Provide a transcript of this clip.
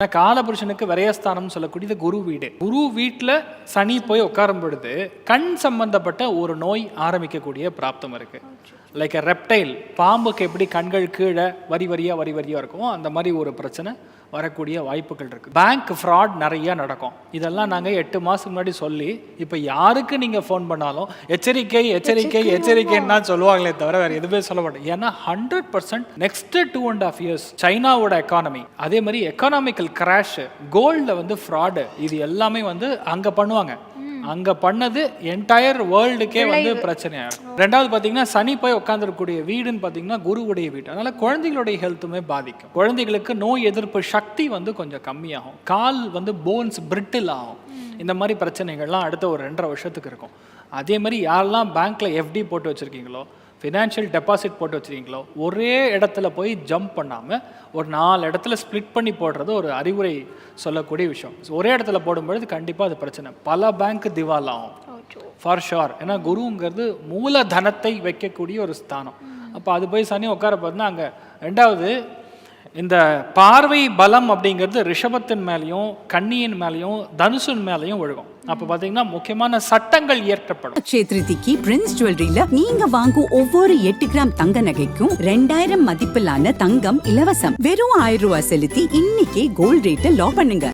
ஆனா காலபுருஷனுக்கு விரயஸ்தானம் சொல்லக்கூடியது குரு வீடு. குரு வீட்டில் சனி போய் உட்காரும் பொழுது கண் சம்பந்தப்பட்ட ஒரு நோய் ஆரம்பிக்கக்கூடிய பிராப்தம் இருக்கு. லைக் ரெப்டைல் பாம்புக்கு எப்படி கண்கள் கீழே வரி வரியா வரி வரியா இருக்கும் அந்த மாதிரி ஒரு பிரச்சனை வரக்கூடிய வாய்ப்புகள் இருக்கு. பேங்க் ஃப்ராட் நிறைய நடக்கும். இதெல்லாம் நாங்க எட்டு மாசம் முன்னாடி சொல்லி இப்போ யாருக்கு நீங்க ஃபோன் பண்ணாலும் எச்சரிக்கை எச்சரிக்கை எச்சரிக்கைன்னு தான் சொல்லுவாங்களே தவிர வேற எதுவுமே சொல்ல மாட்டேன் ஏன்னா hundred percent next two and half years சைனாவோட எக்கானமி அதே மாதிரி எக்கனாமிக்கல் கிராஷ் கோல்டில் வந்து ஃப்ராடு இது எல்லாமே வந்து அங்க பண்ணுவாங்க. அங்க பண்ணது என்டையர் வேர்ல்டுக்கே வந்து பிரச்சனையாகும் ரெண்டாவது பாத்தீங்கன்னா சனி போய் உட்காந்துருக்கக்கூடிய வீடுன்னு பாத்தீங்கன்னா குருவுடைய வீடு. அதனால குழந்தைகளுடைய ஹெல்த்துமே பாதிக்கும். குழந்தைகளுக்கு நோய் எதிர்ப்பு சக்தி வந்து கொஞ்சம் கம்மியாகும். கால் வந்து போன்ஸ் பிரிட்டில் ஆகும். இந்த மாதிரி பிரச்சனைகள்லாம் அடுத்த ஒரு ரெண்டரை வருஷத்துக்கு இருக்கும். அதே மாதிரி யாரெல்லாம் பேங்க்ல எஃப்டி போட்டு வச்சிருக்கீங்களோ ஃபினான்ஷியல் டெபாசிட் போட்டு வச்சிருக்கீங்களோ ஒரே இடத்துல போய் ஜம்ப் பண்ணாமல் ஒரு நாலு இடத்துல ஸ்ப்ளிட் பண்ணி போடுறது ஒரு அறிவுரை சொல்லக்கூடிய விஷயம். ஒரே இடத்துல போடும்பொழுது கண்டிப்பாக அது பிரச்சனை. பல பேங்க் திவால் ஆகும் ஃபார் ஷுர் ஏன்னா குருங்கிறது மூலதனத்தை வைக்கக்கூடிய ஒரு ஸ்தானம். அப்போ அது போய் சனி உட்கார பார்த்தா அங்கே ரெண்டாவது இந்த பார்வை பலம் அப்படிங்கிறது ரிஷபத்தின் மேலேயும் கன்னியின் மேலேயும் தனுஷின் மேலேயும் ஒழுகும் அப்போ பார்த்தீங்கன்னா முக்கியமான சட்டங்கள் இயற்றப்படும் கஷேத்ரிதிக்கு பிரின்ஸ் ஜுவல்லரியில நீங்க வாங்கும் ஒவ்வொரு எட்டு கிராம் தங்க நகைக்கும் ரெண்டாயிரம் மதிப்பிலான தங்கம் இலவசம். வெறும் ஆயிரம் ரூபாய் செலுத்தி இன்னைக்கே கோல்ட் ரேட்டை லாக் பண்ணுங்க.